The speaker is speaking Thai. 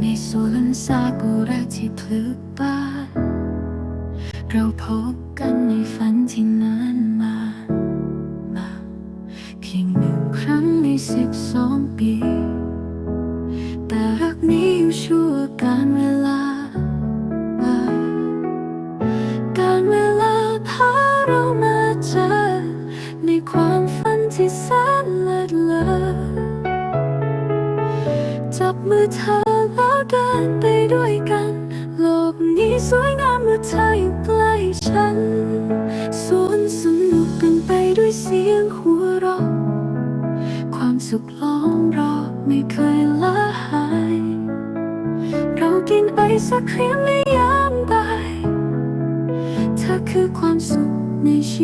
ในสวนซากุระที่พลึกบานเราพบกันในฝันที่นานมา มาเพียงหนึ่งครั้งในสิบสองปี แต่รักนี้อยู่ชั่วการเวลา การเวลาพาเรามาเจอ ในความฝันที่แสนเลิศเลอจับมือเธอ แล้วเดินไปด้วยกัน โลกนี้สวยงามเมื่อเธออยู่ใกล้ฉันสวนสนุกกันไปด้วยเสียงหัวเราะความสุขล้อมรอบไม่เคยละหาย เรากินไอศครีมในยามบ่ายเธอคือความสุขในชีวิต